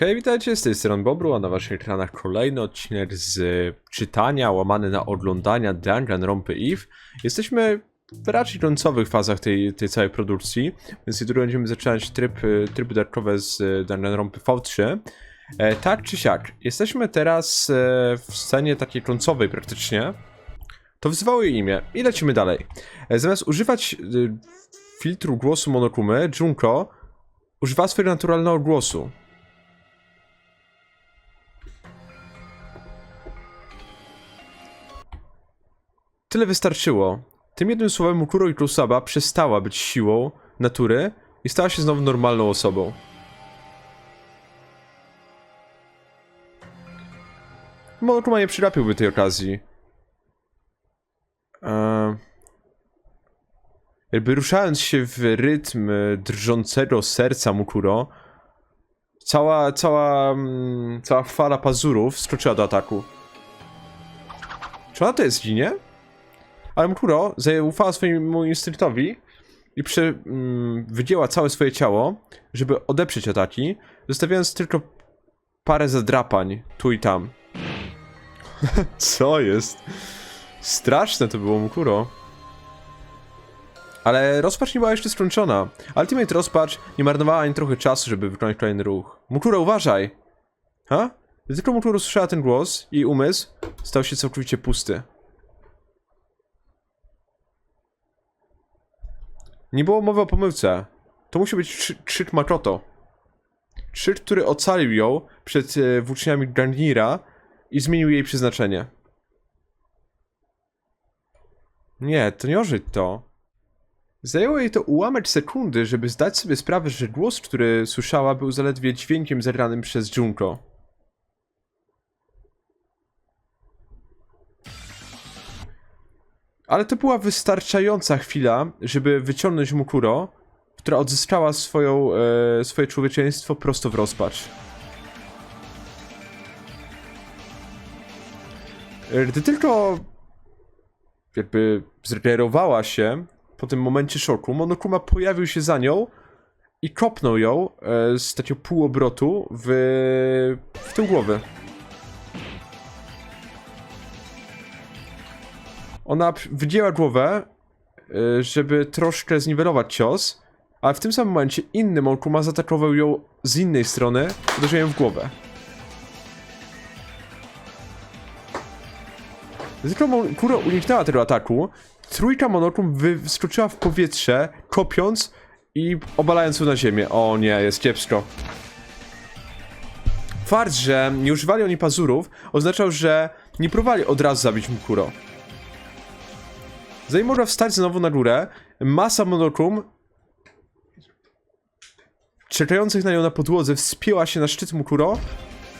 Hej, witajcie, z tej strony Bobru, a na waszych ekranach kolejny odcinek z czytania, łamany na oglądania Danganronpy Eve. Jesteśmy w raczej końcowych fazach tej, tej całej produkcji, więc jutro będziemy zaczynać tryb, y, tryby darkowe z y, Danganronpy V3. E, tak czy siak, jesteśmy teraz e, w scenie takiej końcowej praktycznie. To wzywało jej imię i lecimy dalej. E, zamiast używać filtru głosu Monokumy, Junko używa swojego naturalnego głosu. Tyle wystarczyło. Tym jednym słowem Mukuro i Kusaba przestała być siłą natury i stała się znowu normalną osobą. Monokuma nie przyrapiłby tej okazji. Eee, jakby ruszając się w rytm drżącego serca Mukuro, cała, cała, mm, cała fala pazurów skoczyła do ataku. Czy ona to jest ginie? Ale Mkuro zaufała swojemu instynktowi i przy, mm, wydzięła całe swoje ciało, żeby odeprzeć ataki, zostawiając tylko parę zadrapań tu i tam. Co jest? Straszne to było Mkuro. Ale rozpacz nie była jeszcze skończona. Ultimate rozpacz nie marnowała ani trochę czasu, żeby wykonać kolejny ruch. Mukuro, uważaj! Ha? Gdy tylko Mukuro słyszała ten głos, jej umysł stał się całkowicie pusty. Nie było mowy o pomyłce. To musi być krzyk Makoto. Krzyk, który ocalił ją przed e, włóczniami Gangira i zmienił jej przeznaczenie. Nie, to nie ożyć to. Zajęło jej to ułamek sekundy, żeby zdać sobie sprawę, że głos, który słyszała, był zaledwie dźwiękiem zagranym przez Junko. Ale to była wystarczająca chwila, żeby wyciągnąć Mukuro, która odzyskała swoją, e, swoje człowieczeństwo prosto w rozpacz. E, Gdy tylko jakby zregenerowała się po tym momencie szoku, Monokuma pojawił się za nią i kopnął ją e, z takiego półobrotu w, w tył głowy. Ona wygięła głowę, y, żeby troszkę zniwelować cios, ale w tym samym momencie inny Monkuma zaatakował ją z innej strony, uderzył ją w głowę. Tylko Monkuro uniknęła tego ataku, trójka Monokum wy- wyskoczyła w powietrze, kopiąc i obalając ją na ziemię. O nie, jest kiepsko. Fakt, że nie używali oni pazurów, oznaczał, że nie próbowali od razu zabić Mukuro. Zanim mogła wstać znowu na górę, masa monokum czekających na nią na podłodze wspięła się na szczyt Mukuro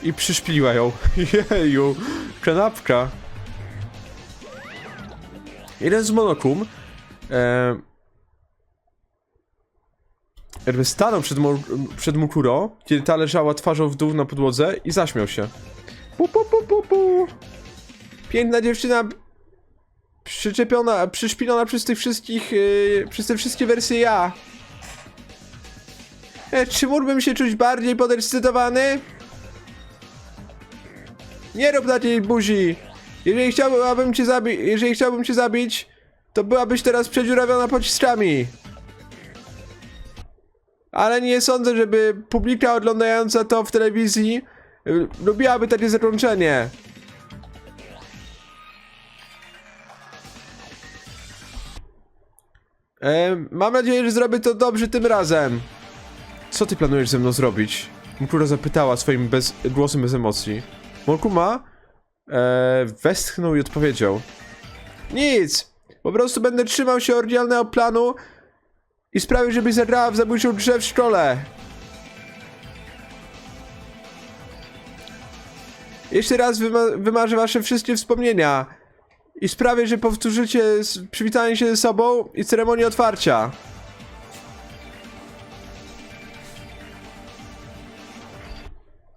i przyszpiliła ją. Jeju, kanapka. Jeden z monokum e, jakby stanął przed, przed Mukuro, kiedy ta leżała twarzą w dół na podłodze i zaśmiał się. Pu, pu, pu, pu, pu. Piękna dziewczyna przyczepiona, przyszpilona przez tych wszystkich, yy, przez te wszystkie wersje ja. E, czy mógłbym się czuć bardziej podekscytowany? Nie rób takiej buzi. Jeżeli chciałbym cię zabić, jeżeli chciałbym cię zabić, to byłabyś teraz przedziurawiona pociskami. Ale nie sądzę, żeby publika oglądająca to w telewizji y, lubiłaby takie zakończenie. E, mam nadzieję, że zrobię to dobrze tym razem. Co ty planujesz ze mną zrobić? Mukura zapytała swoim bez, głosem bez emocji. Mokuma e, westchnął i odpowiedział. Nic! Po prostu będę trzymał się oryginalnego planu i sprawił, żebyś zagrała w zabójczą grze w szkole. Jeszcze raz wyma- wymarzę wasze wszystkie wspomnienia i sprawię, że powtórzycie przywitanie się ze sobą i ceremonię otwarcia.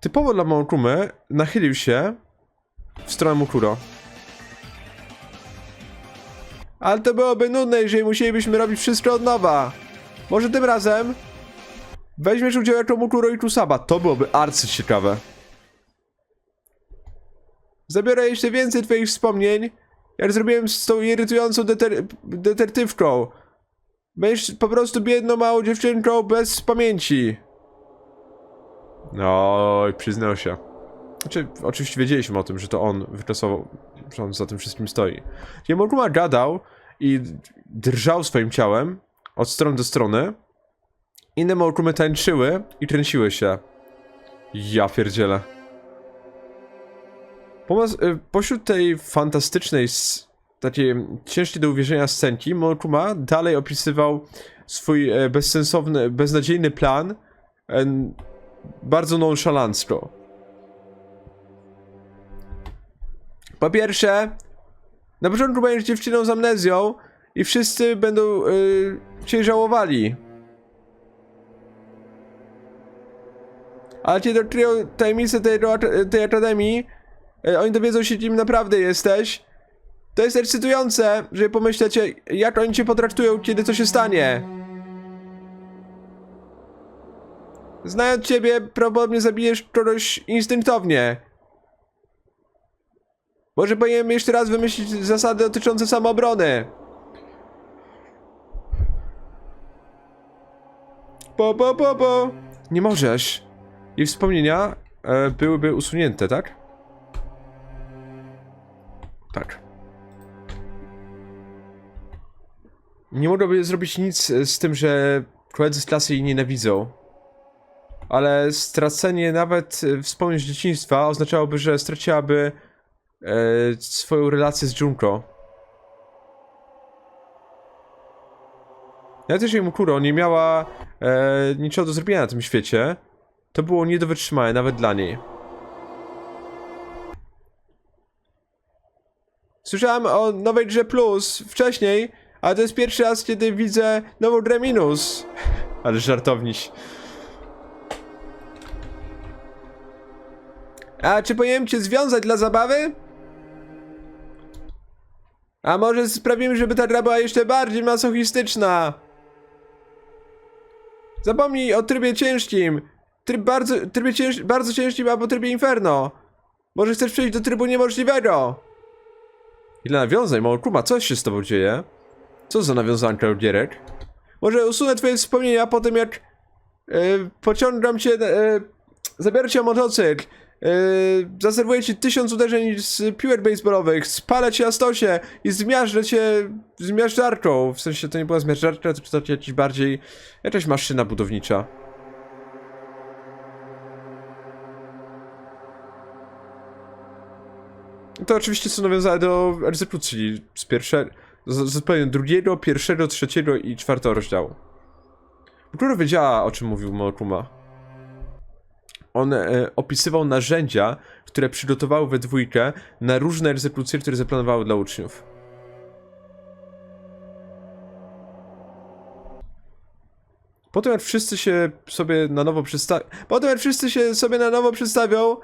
Typowo dla Monkumy nachylił się w stronę Mukuro. Ale to byłoby nudne, jeżeli musielibyśmy robić wszystko od nowa. Może tym razem weźmiesz udział jako Mukuro i Kusaba. To byłoby arcy ciekawe. Zabiorę jeszcze więcej twoich wspomnień, jak zrobiłem z tą irytującą deter detektywką. Będziesz po prostu biedną małą dziewczynką bez pamięci. No, przyznał się. Znaczy, oczywiście wiedzieliśmy o tym, że to on wyczasował, że on za tym wszystkim stoi. Kiedy Morkuma gadał i drżał swoim ciałem od strony do strony, inne Morkumy tańczyły i kręciły się. Ja pierdzielę. Y, pośród tej fantastycznej, takiej ciężkiej do uwierzenia scenki, Morkuma dalej opisywał swój e, bezsensowny, beznadziejny plan en, bardzo nonszalancko. Po pierwsze, na początku będziesz dziewczyną z amnezją i wszyscy będą y, cię żałowali. Ale cię odkryją tajemnicę tej, tej akademii, oni dowiedzą się, kim naprawdę jesteś. To jest ekscytujące, że pomyślecie, jak oni cię potraktują, kiedy to się stanie. Znając ciebie, prawdopodobnie zabijesz kogoś instynktownie. Może powinienem jeszcze raz wymyślić zasady dotyczące samoobrony. Po, po, po, po. Nie możesz. I wspomnienia e, byłyby usunięte, tak? Tak. Nie mogłaby zrobić nic z tym, że koledzy z klasy jej nienawidzą. Ale stracenie nawet e, wspomnień z dzieciństwa oznaczałoby, że straciłaby e, swoją relację z Junko. Też jej Mukuro nie miała e, niczego do zrobienia na tym świecie. To było nie do wytrzymania, nawet dla niej. Słyszałem o nowej grze Plus wcześniej, ale to jest pierwszy raz, kiedy widzę nową grę Minus. Ale żartowniś. A czy powinienem cię związać dla zabawy? A może sprawimy, żeby ta gra była jeszcze bardziej masochistyczna? Zapomnij o trybie ciężkim. Tryb bardzo, trybie cięż, bardzo ciężkim albo trybie inferno. Może chcesz przejść do trybu niemożliwego? Ile nawiązań, Małkuma, co się z tobą dzieje? Co za nawiązanka od gierek? Może usunę twoje wspomnienia po tym jak... Yy, pociągam cię... Yy, zabiorę cię motocykl. Yy, zaserwuję ci tysiąc uderzeń z piłek baseballowych, spalę cię na stosie i zmiażdżę cię zmiażdżarką. W sensie to nie była zmiażdżarka, to jakiś bardziej... jakaś maszyna budownicza. To oczywiście są nawiązane do egzekucji z pierwszego, z, z drugiego, pierwszego, trzeciego i czwartego rozdziału. Która wiedziała, o czym mówił Mokuma. On e, opisywał narzędzia, które przygotowały we dwójkę na różne egzekucje, które zaplanowały dla uczniów. Potem jak wszyscy się sobie na nowo przedstawią... Potem jak wszyscy się sobie na nowo przedstawią,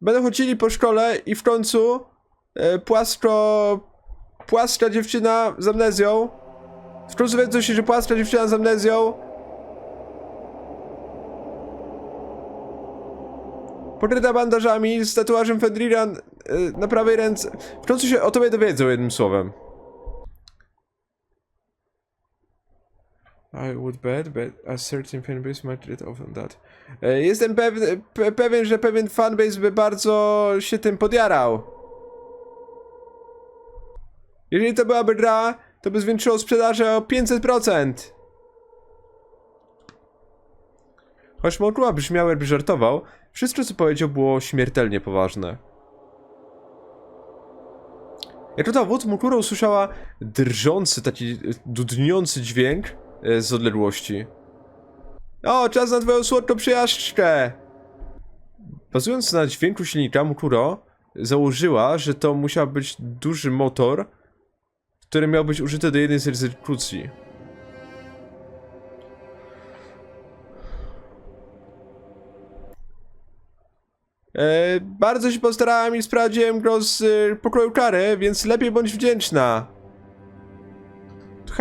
będą chodzili po szkole i w końcu e, płasko... Płaska dziewczyna z amnezją w końcu wiedzą się, że płaska dziewczyna z amnezją pokryta bandażami z tatuażem Fenrira e, na prawej ręce. W końcu się o tobie dowiedzą jednym słowem. I would bet, but a certain fanbase might read off on that. E, Jestem pewny, pe, pewien, że pewien fanbase by bardzo się tym podjarał. Jeżeli to byłaby gra, to by zwiększyło sprzedaż o 500%. Choć Mokuma brzmiał jakby żartował, wszystko co powiedział było śmiertelnie poważne. Jak to dowód, Mokuro usłyszała drżący, taki dudniący dźwięk z odległości. O, czas na twoją słodką przyjażdżkę! Bazując na dźwięku silnika, Mukuro założyła, że to musiał być duży motor, który miał być użyty do jednej z egzekucji. E, bardzo się postarałem i sprawdziłem go z e, pokoju kary, więc lepiej bądź wdzięczna.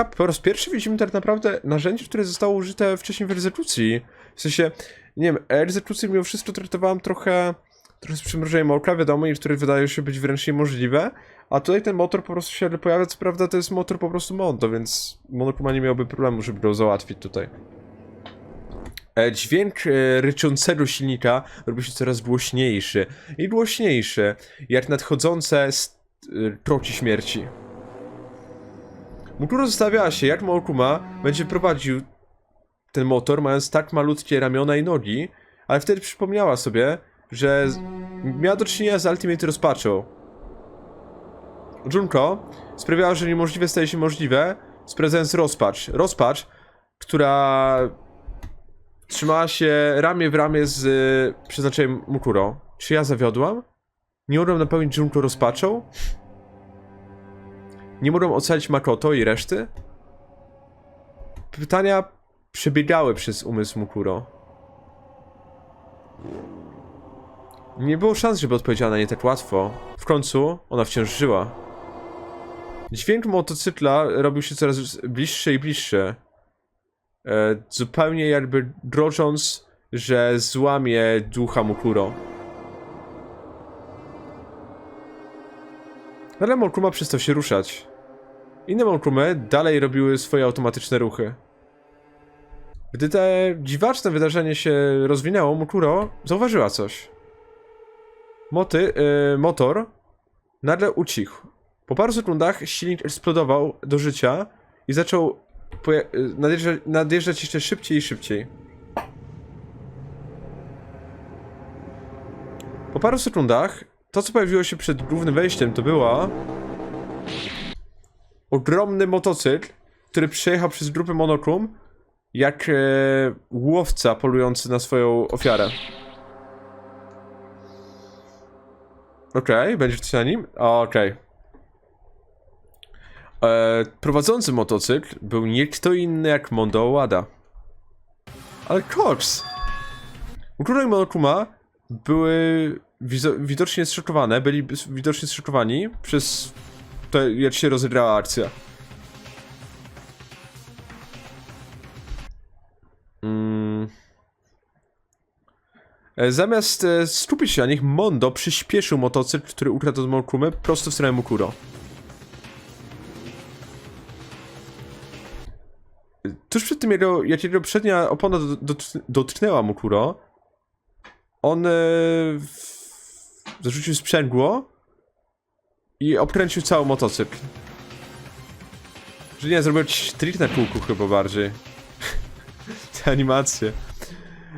Po raz pierwszy widzimy tak naprawdę narzędzie, które zostało użyte wcześniej w egzekucji. W sensie, nie wiem, egzekucję mimo wszystko traktowałem trochę, trochę z przymrużeniem oka, wiadomo, i które wydają się być wręcz niemożliwe, a tutaj ten motor po prostu się pojawia, co prawda to jest motor po prostu Mondo, więc Monokuma nie miałby problemu, żeby go załatwić tutaj. E, Dźwięk e, ryczącego silnika robi się coraz głośniejszy i głośniejszy, jak nadchodzące st- e, śmierci. Mukuro zastanawiała się, jak Monokuma będzie prowadził ten motor, mając tak malutkie ramiona i nogi, ale wtedy przypomniała sobie, że miała do czynienia z Ultimate rozpaczą. Junko sprawiała, że niemożliwe staje się możliwe, sprawdzając rozpacz. Rozpacz, która trzymała się ramię w ramię z y, przeznaczeniem Mukuro. Czy ja zawiodłam? Nie mogłem napełnić Junko rozpaczą? Nie mogłem ocalić Makoto i reszty? Pytania przebiegały przez umysł Mukuro. Nie było szans, żeby odpowiedziała na nie tak łatwo. W końcu ona wciąż żyła. Dźwięk motocykla robił się coraz bliższy i bliższy. E, zupełnie jakby grożąc, że złamie ducha Mukuro. Ale Mokuma przestał się ruszać. Inne Mokumy dalej robiły swoje automatyczne ruchy. Gdy te dziwaczne wydarzenie się rozwinęło, Mukuro zauważyła coś. Moty, y, motor nagle ucichł. Po paru sekundach silnik eksplodował do życia i zaczął y, nadjeżdżać, nadjeżdżać jeszcze szybciej i szybciej. Po paru sekundach to, co pojawiło się przed głównym wejściem, to była ogromny motocykl, który przejechał przez grupę Monokum jak e, łowca polujący na swoją ofiarę. Okej, będzie coś na nim? Okej. E, prowadzący motocykl był nie kto inny jak Mondo Owada. Ale Cox! Ukuro i Monokuma były widocznie zszokowane, byli widocznie zszokowani przez to, jak się rozegrała akcja. Mm. E, Zamiast e, skupić się na nich, Mondo przyspieszył motocykl, który ukradł od Mokumy prosto w stronę Mukuro. Tuż przed tym, jego, jak jego przednia opona do- dot- dotknęła Mukuro, on e, w- zarzucił sprzęgło i obkręcił cały motocykl. Że nie, zrobił trik na kółku chyba bardziej. Te animacje.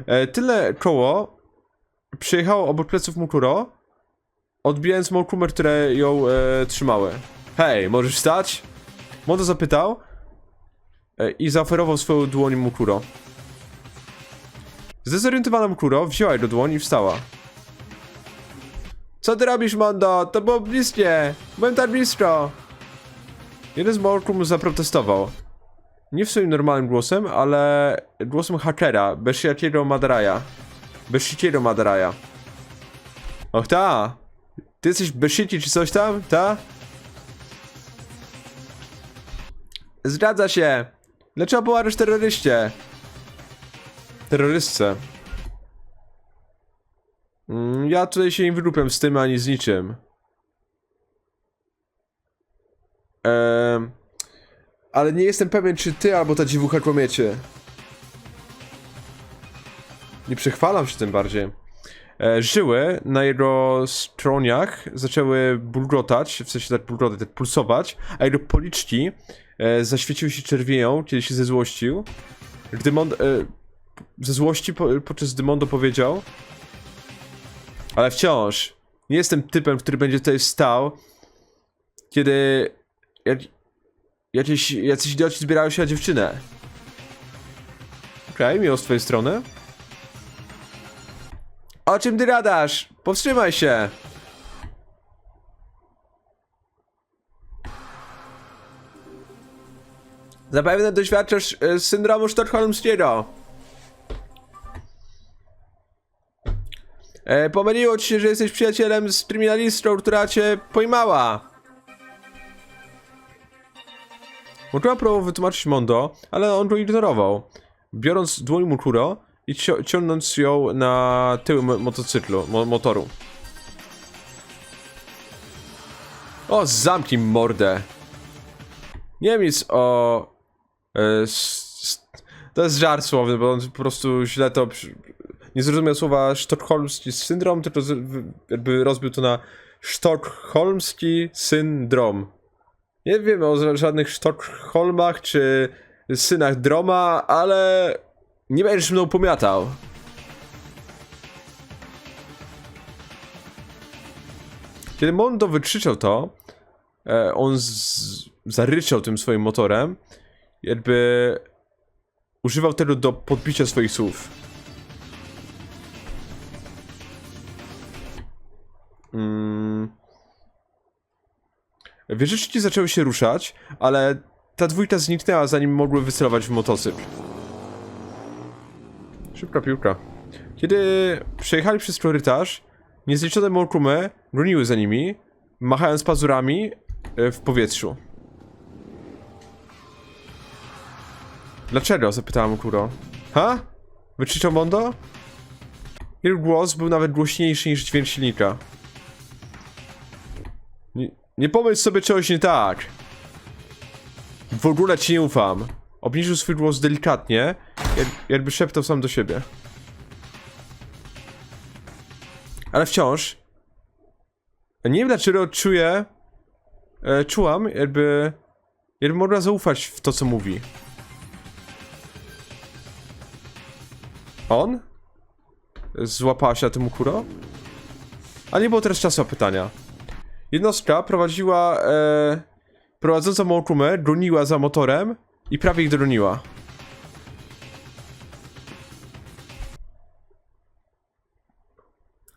E, tyle koło przyjechało obok pleców Mukuro, odbijając Mokumer, które ją e, trzymały. Hej, możesz wstać? Mondo zapytał e, i zaoferował swoją dłoń Mukuro. Zdezorientowana Mukuro wzięła jego dłoń i wstała. Co ty robisz, Mondo? To było bliskie! Byłem tak blisko! Jeden z Mokum zaprotestował. Nie w swoim normalnym głosem, ale głosem hakera, Beshiachiro Madaraja. Beshichiro Madaraja. Och ta! Ty jesteś Beshichi czy coś tam, ta? Zgadza się! Dlaczego połarasz terroryście? Terrorystce. Mm, Ja tutaj się nie wyrupiam z tym ani z niczym. Ehm, ale nie jestem pewien, czy ty albo ta dziewucha kłamiecie. Nie przechwalam się tym bardziej. E, żyły na jego stroniach zaczęły bulgotać, w sensie tak bulgotać, tak pulsować, a jego policzki e, zaświeciły się czerwienią, kiedy się zezłościł. Gdy Mond... E, ze złości, po, podczas gdy Mondo powiedział ale wciąż nie jestem typem, który będzie tutaj stał, kiedy jakieś, jacyś idioci zbierają się na dziewczynę. Okej, okay, miło z twojej strony. O czym ty gadasz? Powstrzymaj się! Zapewne doświadczasz e, syndromu sztokholmskiego. E, pomyliło ci się, że jesteś przyjacielem z kryminalistką, która cię pojmała. Mokuro próbował wytłumaczyć Mondo, ale on go ignorował. Biorąc dłoń Mokuro i ciągnąc ją na tył mo- motocyklu, mo motoru. O, zamknij mordę. Nie wiem nic o... E, to jest żart słowny, bo on po prostu źle to... Nie zrozumiał słowa sztokholmski syndrom, tylko jakby rozbił to na sztokholmski syndrom. Nie wiem o ża- żadnych Sztokholmach czy synach Droma, ale nie będziesz mną pomiatał. Kiedy Mondo wykrzyczał to, e, on zaryczał tym swoim motorem, jakby używał tego do podbicia swoich słów. Wieżyczki zaczęły się ruszać, ale ta dwójka zniknęła zanim mogły wycelować w motocykl. Szybka piłka. Kiedy przejechali przez korytarz, niezliczone morkumy goniły za nimi, machając pazurami e, w powietrzu. Dlaczego? zapytałem Kuro. Ha? Wykrzyczał Mondo? Jego głos był nawet głośniejszy niż dźwięk silnika. Nie, pomyśl sobie czegoś nie tak. W ogóle ci nie ufam. Obniżył swój głos delikatnie, jak, jakby szeptał sam do siebie. Ale wciąż. Nie wiem dlaczego czuję. E, czułam, jakby. Jakby mogła zaufać w to, co mówi. On? Złapała się na tym Ukuro? A nie było teraz czasu na pytania. Jednostka prowadziła. E, prowadząca Mokumę goniła za motorem i prawie ich dogoniła.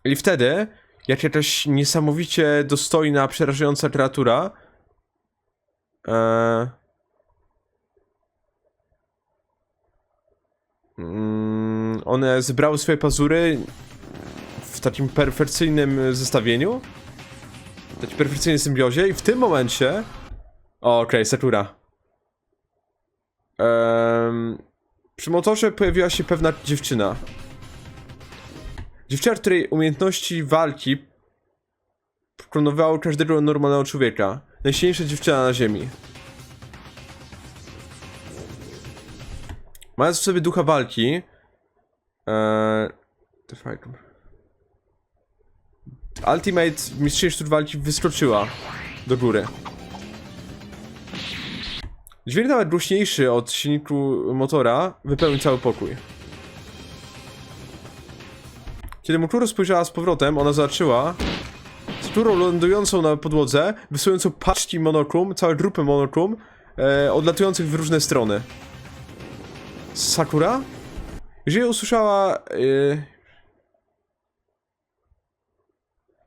I wtedy, jak jakaś niesamowicie dostojna, przerażająca kreatura. E, mm, one zebrały swoje pazury w takim perfekcyjnym zestawieniu. Takim perfekcyjnej symbiozie i w tym momencie... Okej, Sakura. Em, przy motorze pojawiła się pewna dziewczyna. Dziewczyna, której umiejętności walki pokonywały każdego normalnego człowieka. Najsilniejsza dziewczyna na ziemi. Mając w sobie ducha walki... Eee, the fight. Ultimate mistrzyni sztuk walki wyskoczyła do góry. Dźwięk nawet głośniejszy od silniku motora wypełnił cały pokój. Kiedy Mukuro spojrzała z powrotem, ona zobaczyła skórą lądującą na podłodze, wysyłającą paczki monokrum, całe grupy monokrum, e, odlatujących w różne strony. Sakura? Jeżeli usłyszała... E,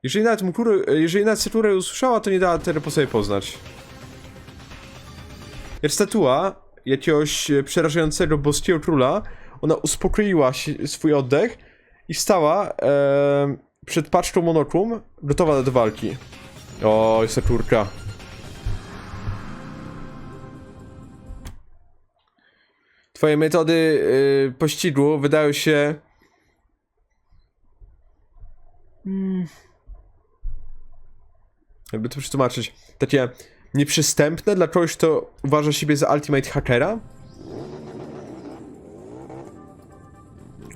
jeżeli nawet Mukuro, e, jeżeli nawet Sakura ją usłyszała, to nie dała tego po sobie poznać. Jak statua jakiegoś e, przerażającego boskiego króla, ona uspokoiła się, swój oddech i stała e, przed paczką monokrum, gotowa do walki. Oj, Sakurka. Twoje metody y, pościgu wydają się... Mm. Jakby to przetłumaczyć. Takie nieprzystępne dla kogoś, kto uważa siebie za ultimate hackera?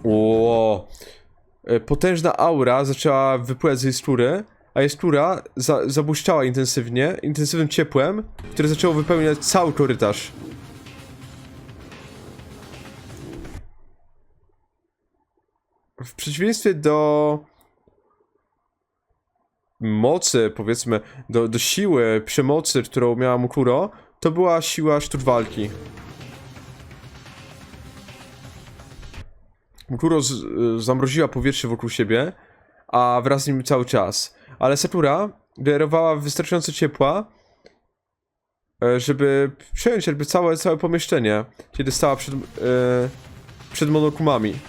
Ło. E, Potężna aura zaczęła wypływać z jej skóry, a jej skóra za, zabłyszczała intensywnie, intensywnym ciepłem, które zaczęło wypełniać cały korytarz. W przeciwieństwie do mocy, powiedzmy, do, do siły, przemocy, którą miała Mukuro, to była siła sztuk walki. Mukuro z, y, zamroziła powietrze wokół siebie, a wraz z nim cały czas. Ale Sakura generowała wystarczająco ciepła, e, żeby przejąć jakby całe, całe pomieszczenie, kiedy stała przed, e, przed monokumami.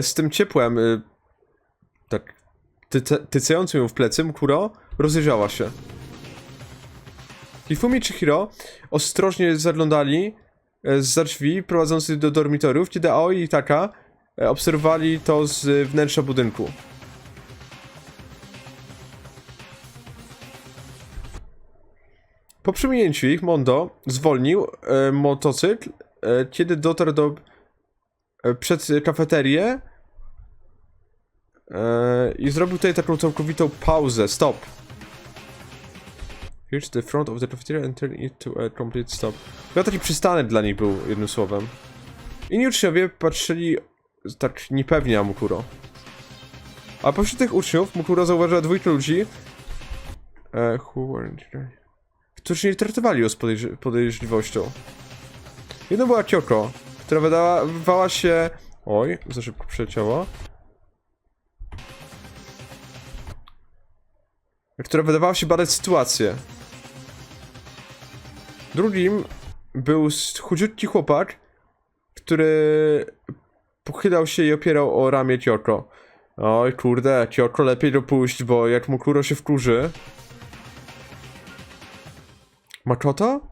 Z tym ciepłem, y, tak tyce- tycającym ją w plecy, Mukuro rozejrzała się. Hifumi i Chihiro ostrożnie zaglądali e, za drzwi prowadzących do dormitoriów, kiedy Aoi i Taka e, obserwowali to z wnętrza budynku. Po przeminięciu ich, Mondo zwolnił e, motocykl, e, kiedy dotarł do e, przed kafeterię e, i zrobił tutaj taką całkowitą pauzę. Stop. Here's the front of the cafeteria and turn it to a complete stop. Chyba taki przystanek dla nich był, jednym słowem. Inni uczniowie patrzyli tak niepewnie na Mukuro. A pośród tych uczniów Mukuro zauważyła dwójkę ludzi, e, którzy nie traktowali ją z podejrz podejrzliwością. Jedną była Kyoko, która wydała, wydawała się... Oj, za szybko przecięło. Która wydawała się badać sytuację. Drugim był chudziutki chłopak, który pochylał się i opierał o ramię Kyoko. Oj kurde, Kyoko lepiej dopuść, bo jak Mukuro się wkurzy... Makoto?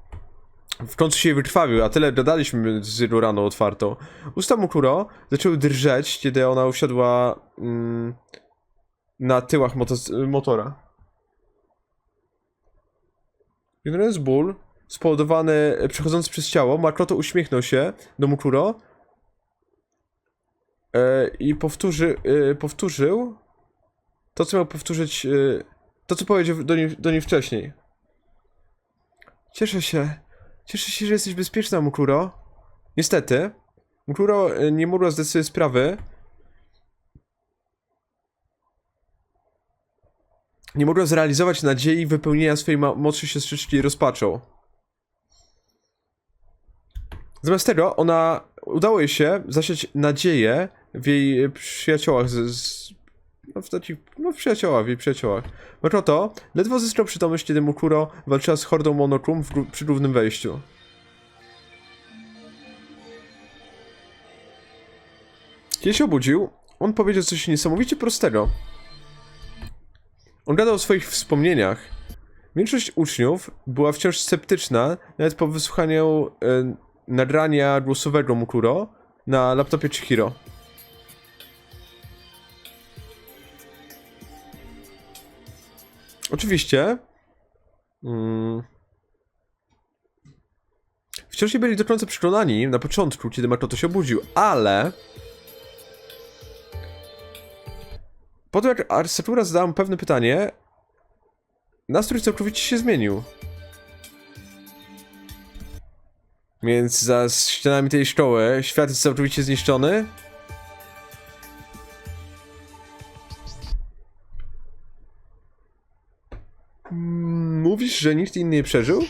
W końcu się wykrwawił, a tyle gadaliśmy z jego raną otwartą. Usta Mukuro zaczęły drżeć, kiedy ona usiadła mm, na tyłach moto- motora. Ignorując ból spowodowany przechodzący przez ciało, Makoto uśmiechnął się do Mukuro e, i powtórzy, e, powtórzył to, co miał powtórzyć, e, to, co powiedział do niej, do niej wcześniej. Cieszę się. Cieszę się, że jesteś bezpieczna, Mukuro. Niestety, Mukuro e, nie mogła zdać sobie sprawy. Nie mogła zrealizować nadziei wypełnienia swojej młodszej siostrzyczki rozpaczą. Zamiast tego, ona udało jej się zasiać nadzieję w jej przyjaciołach z, z no w takich, no w przyjaciołach, w jej przyjaciołach. Makoto ledwo zyskał przytomność, kiedy Mukuro walczyła z hordą gru- przy głównym wejściu. Kiedy się obudził, on powiedział coś niesamowicie prostego. On gadał o swoich wspomnieniach. Większość uczniów była wciąż sceptyczna, nawet po wysłuchaniu e, nagrania głosowego Mukuro na laptopie Chihiro. Oczywiście. Mm, wciąż nie byli do końca przekonani na początku, kiedy Makoto się obudził, ale. Potem jak Arsatura zadała mu pewne pytanie, nastrój całkowicie się zmienił. Więc za ścianami tej szkoły świat jest całkowicie zniszczony. Mówisz, że nikt inny nie przeżył?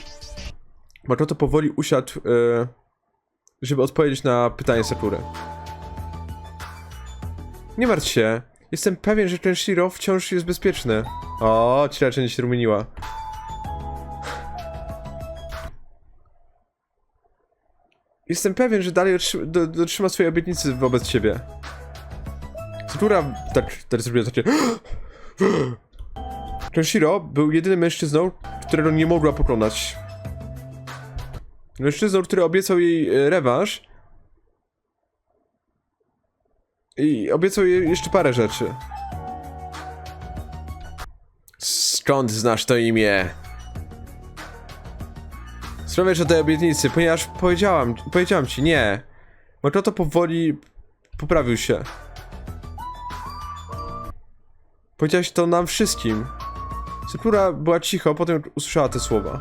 Makoto powoli usiadł, e, żeby odpowiedzieć na pytanie Sakury. Nie martw się. Jestem pewien, że Kenshiro wciąż jest bezpieczny. O, ci raczej się rumieniła. Jestem pewien, że dalej otrzy- do- dotrzyma swojej obietnicy wobec ciebie. Sakura tak teraz zrobiła takie... Kenshiro był jedynym mężczyzną, którego nie mogła pokonać. Mężczyzną, który obiecał jej e, rewanż. I obiecał jej jeszcze parę rzeczy. Skąd znasz to imię? Sprawiasz o tej obietnicy, ponieważ powiedziałam, powiedziałam ci, nie. Makoto powoli poprawił się. Powiedziałeś to nam wszystkim. Sakura była cicho, potem usłyszała te słowa.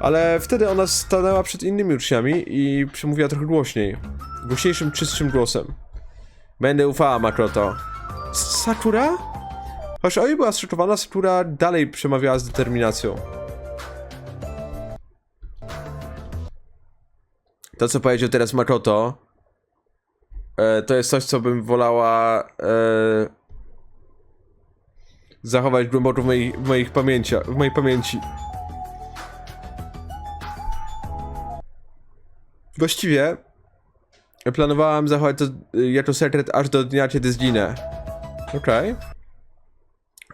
Ale wtedy ona stanęła przed innymi uczniami i przemówiła trochę głośniej. Głośniejszym, czystszym głosem. Będę ufała, Makoto. S- Sakura? Choć Oi była zszokowana, Sakura dalej przemawiała z determinacją. To, co powiedział teraz Makoto, e, to jest coś, co bym wolała e, zachować głęboko w, mojej, w, moich pamięcia, w mojej pamięci. Właściwie planowałam zachować to y, jako sekret aż do dnia, kiedy zginę. Okej.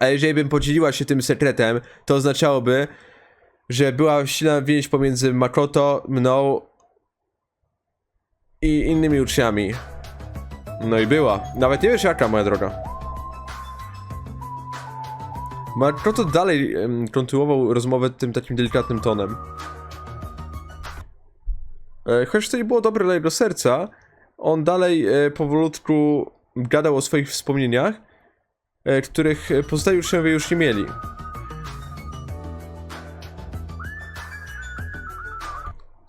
A jeżeli bym podzieliła się tym sekretem, to oznaczałoby, że była silna więź pomiędzy Makoto, mną i innymi uczniami. No i była. Nawet nie wiesz jaka, moja droga. Makoto dalej em, kontynuował rozmowę tym takim delikatnym tonem. E, Chociaż to nie było dobre dla jego serca, on dalej e, powolutku gadał o swoich wspomnieniach, e, których pozostali uczniowie już nie mieli.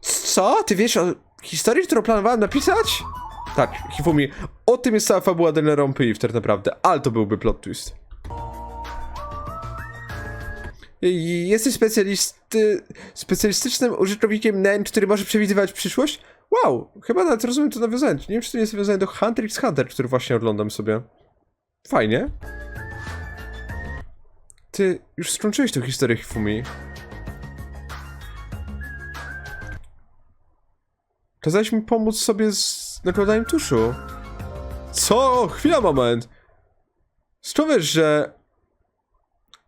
Co? Ty wiesz o historii, którą planowałem napisać? Tak, Hifumi, o tym jest cała fabuła Danganronpa Eve tak naprawdę, ale to byłby plot twist. Jesteś specjalisty, specjalistycznym użytkownikiem NEN, który może przewidywać przyszłość? Wow, chyba nawet rozumiem to nawiązanie. Nie wiem, czy to jest nawiązanie do Hunter x Hunter, który właśnie oglądam sobie. Fajnie. Ty już skończyłeś tę historię Hifumi. Kazałeś mi pomóc sobie z nakładaniem tuszu. Co? Chwila, moment. Co wiesz, że...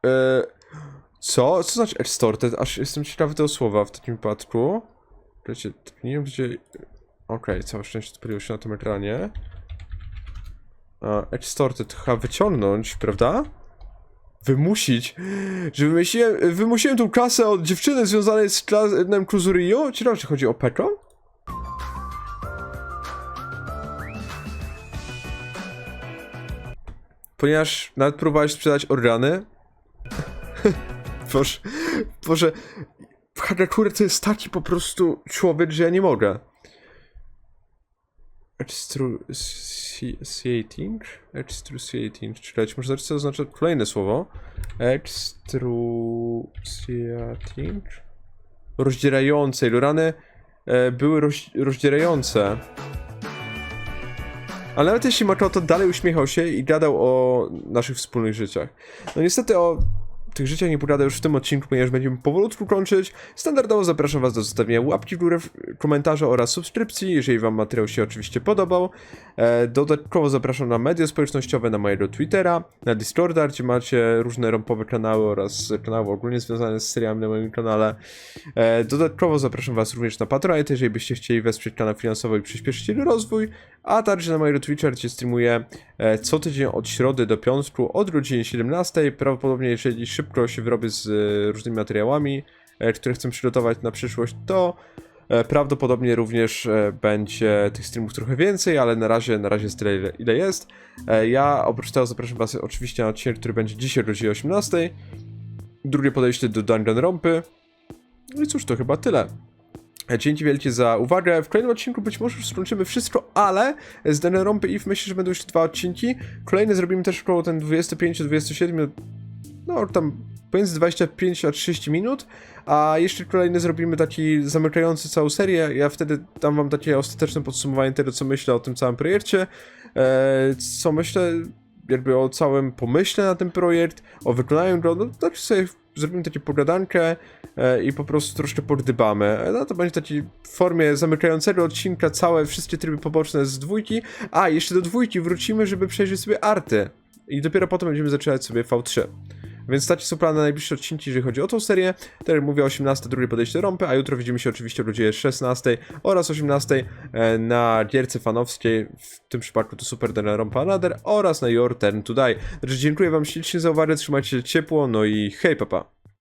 E, co? Co znaczy extorted? Aż jestem ciekawy tego słowa w takim wypadku. Wiecie, nie wiem gdzie... Okej, całe szczęście to pojawiło się na tym ekranie. A, extorted, chyba wyciągnąć, prawda? Wymusić. Że wymusiłem tą kasę od dziewczyny związanej z klanem Kuzurio? Ciekawe, czy chodzi o Peko? Ponieważ nawet próbowałeś sprzedać organy. Boże, Boże, Hagakure to jest taki po prostu człowiek, że ja nie mogę. Extrusiating? Extrusiating. Czekajcie, może zobaczyć co oznacza kolejne słowo. Extrusiating. Rozdzierające. Ilu rany e, były roz, rozdzierające. Ale nawet jeśli Makoto dalej uśmiechał się i gadał o naszych wspólnych życiach. No niestety o tych życiach nie pogada już w tym odcinku, ponieważ będziemy powolutku kończyć. Standardowo zapraszam was do zostawienia łapki w górę, komentarza oraz subskrypcji, jeżeli wam materiał się oczywiście podobał. E, dodatkowo zapraszam na media społecznościowe, na mojego Twittera, na Discorda, gdzie macie różne rompowe kanały oraz kanały ogólnie związane z seriami na moim kanale. E, dodatkowo zapraszam was również na Patronite, jeżeli byście chcieli wesprzeć kanał finansowo i przyspieszyć jego rozwój, a także na mojego Twitcha, gdzie streamuję e, co tydzień od środy do piątku od godziny 17. Prawdopodobnie, jeżeli szybko się wyrobię z e, różnymi materiałami, e, które chcę przygotować na przyszłość, to e, prawdopodobnie również będzie tych streamów trochę więcej, ale na razie, na razie jest tyle, ile, ile jest. Ja oprócz tego zapraszam was oczywiście na odcinek, który będzie dzisiaj o godzinie 18. Drugie podejście do Danganronpy. No i cóż, to chyba tyle. Dzięki wielkie za uwagę. W kolejnym odcinku być może już skończymy wszystko, ale z Danganronpy Eve myślę, że będą jeszcze dwa odcinki. Kolejny zrobimy też około ten 25-27, no tam pomiędzy 25 a 30 minut, a jeszcze kolejny zrobimy taki zamykający całą serię. Ja wtedy dam wam takie ostateczne podsumowanie tego, co myślę o tym całym projekcie, e, co myślę jakby o całym pomyśle na ten projekt, o wykonaniu go, no tak sobie zrobimy takie pogadankę e, i po prostu troszkę pogdybamy. E, No to będzie taki w formie zamykającego odcinka całe, wszystkie tryby poboczne z dwójki, a jeszcze do dwójki wrócimy, żeby przejrzeć sobie arty i dopiero potem będziemy zaczynać sobie V3. Więc takie są plany na najbliższe odcinki, jeżeli chodzi o tą serię. Jak mówię, 18, drugie podejście Rompy, a jutro widzimy się oczywiście o godzinie 16 oraz 18 e, na gierce fanowskiej, w tym przypadku to Super Rompa Another oraz na Your Turn to Die. Także dziękuję wam ślicznie za uwagę, trzymajcie się ciepło, no i hej papa.